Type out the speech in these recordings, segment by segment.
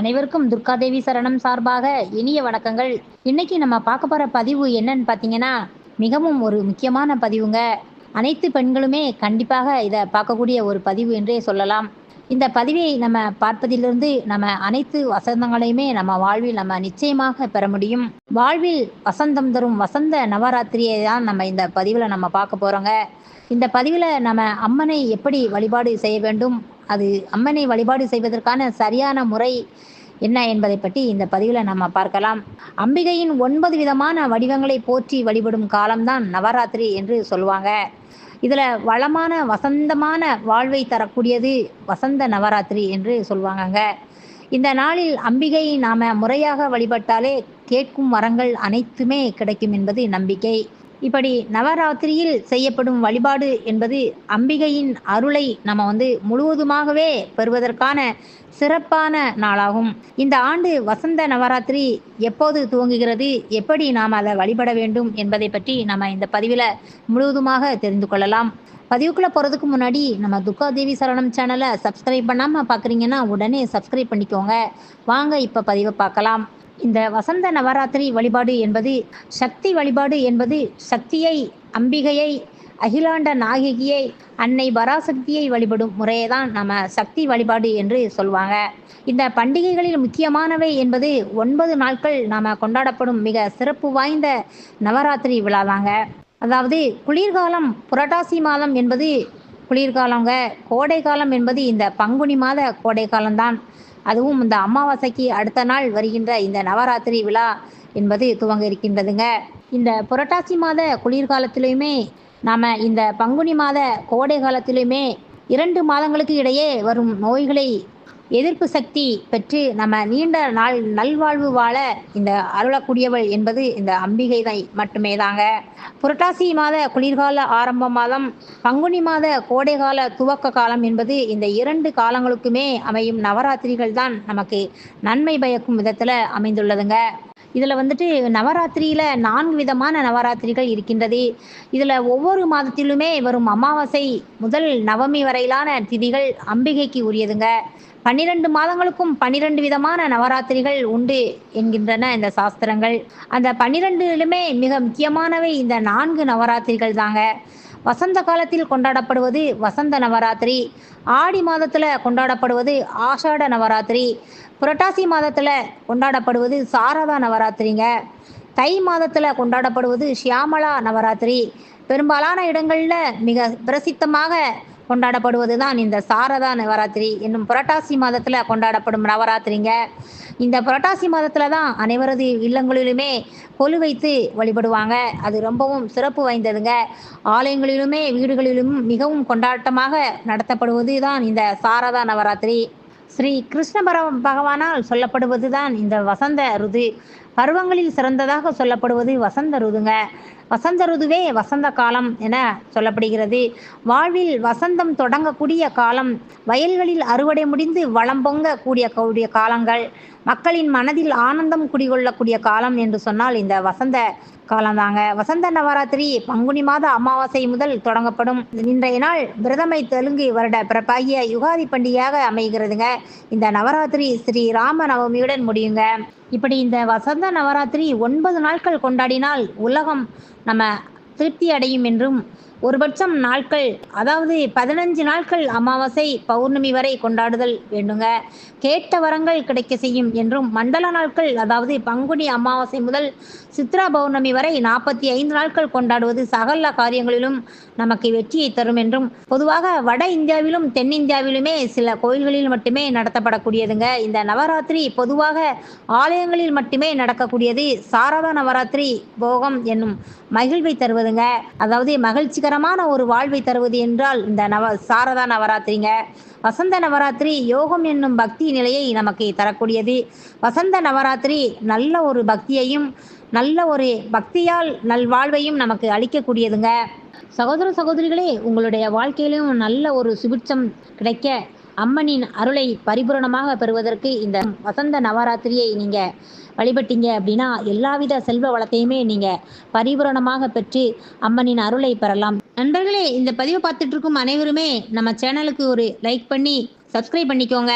அனைவருக்கும் துர்காதேவி சரணம் சார்பாக இனிய வணக்கங்கள். இன்னைக்கு நம்ம பார்க்க போற பதிவு என்னன்னு பார்த்தீங்கன்னா மிகவும் ஒரு முக்கியமான பதிவுங்க. அனைத்து பெண்களுமே கண்டிப்பாக இதை பார்க்கக்கூடிய ஒரு பதிவு என்றே சொல்லலாம். இந்த பதிவை நம்ம பார்ப்பதிலிருந்து நம்ம அனைத்து வசந்தங்களையுமே நம்ம வாழ்வில் நம்ம நிச்சயமாக பெற முடியும். வாழ்வில் வசந்தம் தரும் வசந்த நவராத்திரியை தான் நம்ம இந்த பதிவில் நம்ம பார்க்க போகிறோங்க இந்த பதிவில் நம்ம அம்மனை எப்படி வழிபாடு செய்ய வேண்டும்? அது அம்மனை வழிபாடு செய்வதற்கான சரியான முறை என்ன என்பதை பற்றி இந்த பதிவில் நம்ம பார்க்கலாம். அம்பிகையின் ஒன்பது விதமான வடிவங்களை போற்றி வழிபடும் காலம்தான் நவராத்திரி என்று சொல்லுவாங்க. இதில் வளமான வசந்தமான வாழ்வை தரக்கூடியது வசந்த நவராத்திரி என்று சொல்லுவாங்கங்க. இந்த நாளில் அம்பிகையை நாம் முறையாக வழிபட்டாலே கேட்கும் வரங்கள் அனைத்துமே கிடைக்கும் என்பது நம்பிக்கை. இப்படி நவராத்திரியில் செய்யப்படும் வழிபாடு என்பது அம்பிகையின் அருளை நம்ம வந்து முழுவதுமாகவே பெறுவதற்கான சிறப்பான நாளாகும். இந்த ஆண்டு வசந்த நவராத்திரி எப்போது துவங்குகிறது எப்படி நாம் அதை வழிபட வேண்டும் என்பதை பற்றி நம்ம இந்த பதிவில் முழுவதுமாக தெரிந்து கொள்ளலாம். பதிவுக்குள்ளே போகிறதுக்கு முன்னாடி நம்ம துர்காதேவி சரணம் சேனலை சப்ஸ்கிரைப் பண்ணாமல் பார்க்குறீங்கன்னா உடனே சப்ஸ்கிரைப் பண்ணிக்கோங்க. வாங்க இப்போ பதிவை பார்க்கலாம். இந்த வசந்த நவராத்திரி வழிபாடு என்பது சக்தி வழிபாடு என்பது சக்தியை அம்பிகையை அகிலாண்ட நாயகியை அன்னை பராசக்தியை வழிபடும் முறையை தான் நம்ம சக்தி வழிபாடு என்று சொல்லுவாங்க. இந்த பண்டிகைகளில் முக்கியமானவை என்பது ஒன்பது நாட்கள் நாம் கொண்டாடப்படும் மிக சிறப்பு வாய்ந்த நவராத்திரி விழாவாங்க. அதாவது குளிர்காலம் புரட்டாசி மாதம் என்பது குளிர்காலங்க கோடை காலம் என்பது இந்த பங்குனி மாத கோடை காலம்தான் அதுவும் இந்த அமாவாசைக்கு அடுத்த நாள் வருகின்ற இந்த நவராத்திரி விழா என்பது துவங்க இருக்கின்றதுங்க. இந்த புரட்டாசி மாத குளிர்காலத்திலையுமே நாம் இந்த பங்குனி மாத கோடை காலத்திலையுமே இரண்டு மாதங்களுக்கு இடையே வரும் நோய்களை எதிர்ப்பு சக்தி பெற்று நம்ம நீண்ட நாள் நல்வாழ்வு வாழ இந்த அருளக்கூடியவள் என்பது இந்த அம்பிகை தான் மட்டுமே தாங்க. புரட்டாசி மாத குளிர்கால ஆரம்ப மாதம் பங்குனி மாத கோடைகால துவக்க காலம் என்பது இந்த இரண்டு காலங்களுக்குமே அமையும் நவராத்திரிகள் தான் நமக்கு நன்மை பயக்கும் விதத்தில் அமைந்துள்ளதுங்க. இதில் வந்துட்டு நவராத்திரியில் நான்கு விதமான நவராத்திரிகள் இருக்கின்றது. இதில் ஒவ்வொரு மாதத்திலுமே வரும் அமாவாசை முதல் நவமி வரையிலான திதிகள் அம்பிகைக்கு உரியதுங்க. பன்னிரண்டு மாதங்களுக்கும் பன்னிரண்டு விதமான நவராத்திரிகள் உண்டு என்கின்றன இந்த சாஸ்திரங்கள். அந்த பன்னிரெண்டுலுமே மிக முக்கியமானவை இந்த நான்கு நவராத்திரிகள் தாங்க. வசந்த காலத்தில் கொண்டாடப்படுவது வசந்த நவராத்திரி. ஆடி மாதத்தில் கொண்டாடப்படுவது ஆஷாட நவராத்திரி. புரட்டாசி மாதத்தில் கொண்டாடப்படுவது சாரதா நவராத்திரிங்க. தை மாதத்தில் கொண்டாடப்படுவது ஷியாமலா நவராத்திரி. பெரும்பாலான இடங்களில் மிக பிரசித்தமாக கொண்டாடப்படுவது தான் இந்த சாரதா நவராத்திரி என்னும் புரட்டாசி மாதத்தில் கொண்டாடப்படும் நவராத்திரிங்க. இந்த புரட்டாசி மாதத்தில் தான் அனைவரது இல்லங்களிலுமே கொலு வைத்து வழிபடுவாங்க. அது ரொம்பவும் சிறப்பு வாய்ந்ததுங்க. ஆலயங்களிலுமே வீடுகளிலும் மிகவும் கொண்டாட்டமாக நடத்தப்படுவது தான் இந்த சாரதா நவராத்திரி. ஸ்ரீ கிருஷ்ண பர பகவானால் சொல்லப்படுவது தான் இந்த வசந்த ருது. பருவங்களில் சிறந்ததாக சொல்லப்படுவது வசந்த ருதுங்க. வசந்த ருதுவே வசந்த காலம் என சொல்லப்படுகிறது. வாழ்வில் வசந்தம் தொடங்கக்கூடிய காலம் வயல்களில் அறுவடை முடிந்து வளம் பொங்க கூடிய கூடிய காலங்கள் மக்களின் மனதில் ஆனந்தம் குடிகொள்ளக்கூடிய காலம் என்று சொன்னால் இந்த வசந்த காலம்தாங்க வசந்த நவராத்திரி பங்குனி மாத அமாவாசை முதல் தொடங்கப்படும். இன்றைய நாள் பிரதமை தெலுங்கு வருட பிறப்பாகிய யுகாதி பண்டிகையாக அமைகிறதுங்க. இந்த நவராத்திரி ஸ்ரீ ராம நவமியுடன் முடியுங்க. இப்படி இந்த வசந்த நவராத்திரி ஒன்பது நாட்கள் கொண்டாடினால் உலகம் நம்ம திருப்தி அடையும் என்றும் ஒருபட்சம் நாட்கள் அதாவது பதினஞ்சு நாட்கள் அமாவாசை பௌர்ணமி வரை கொண்டாடுதல் வேண்டுங்க. கேட்ட வரங்கள் கிடைக்க செய்யும் என்றும் மண்டல நாட்கள் அதாவது பங்குனி அமாவாசை முதல் சித்ரா பௌர்ணமி வரை நாற்பத்தி ஐந்து நாட்கள் கொண்டாடுவது சகல காரியங்களிலும் நமக்கு வெற்றியை தரும் என்றும் பொதுவாக வட இந்தியாவிலும் தென்னிந்தியாவிலுமே சில கோயில்களில் மட்டுமே நடத்தப்படக்கூடியதுங்க. இந்த நவராத்திரி பொதுவாக ஆலயங்களில் மட்டுமே நடக்கக்கூடியது. சாரதா நவராத்திரி போகம் என்னும் மகிழ்வை தருவதுங்க. அதாவது மகிழ்ச்சிகரமான ஒரு வாழ்வை தருவது என்றால் இந்த நவ சாரதா நவராத்திரிங்க. வசந்த நவராத்திரி யோகம் என்னும் பக்தி நிலையை நமக்கு தரக்கூடியது. வசந்த நவராத்திரி நல்ல ஒரு பக்தியையும் நல்ல ஒரு பக்தியால் நல்வாழ்வையும் நமக்கு அளிக்கக்கூடியதுங்க. சகோதர சகோதரிகளே உங்களுடைய வாழ்க்கையிலும் நல்ல ஒரு சுபிட்சம் கிடைக்க அம்மனின் அருளை பரிபூரணமாக பெறுவதற்கு இந்த வசந்த நவராத்திரியை நீங்கள் வழிபட்டீங்க அப்படின்னா எல்லாவித செல்வ வளத்தையுமே நீங்கள் பரிபூரணமாக பெற்று அம்மனின் அருளை பெறலாம். நண்பர்களே இந்த பதிவை பார்த்துட்டு இருக்கும் அனைவருமே நம்ம சேனலுக்கு ஒரு லைக் பண்ணி சப்ஸ்கிரைப் பண்ணிக்கோங்க.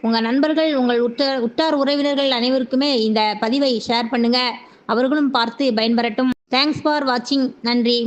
உங்கள் நண்பர்கள் உங்கள் உற்றார் உற்றார் உறவினர்கள் அனைவருக்குமே இந்த பதிவை ஷேர் பண்ணுங்க. அவர்களும் பார்த்து பயன்பெறட்டும். தேங்க்ஸ் ஃபார் வாட்சிங் நன்றி.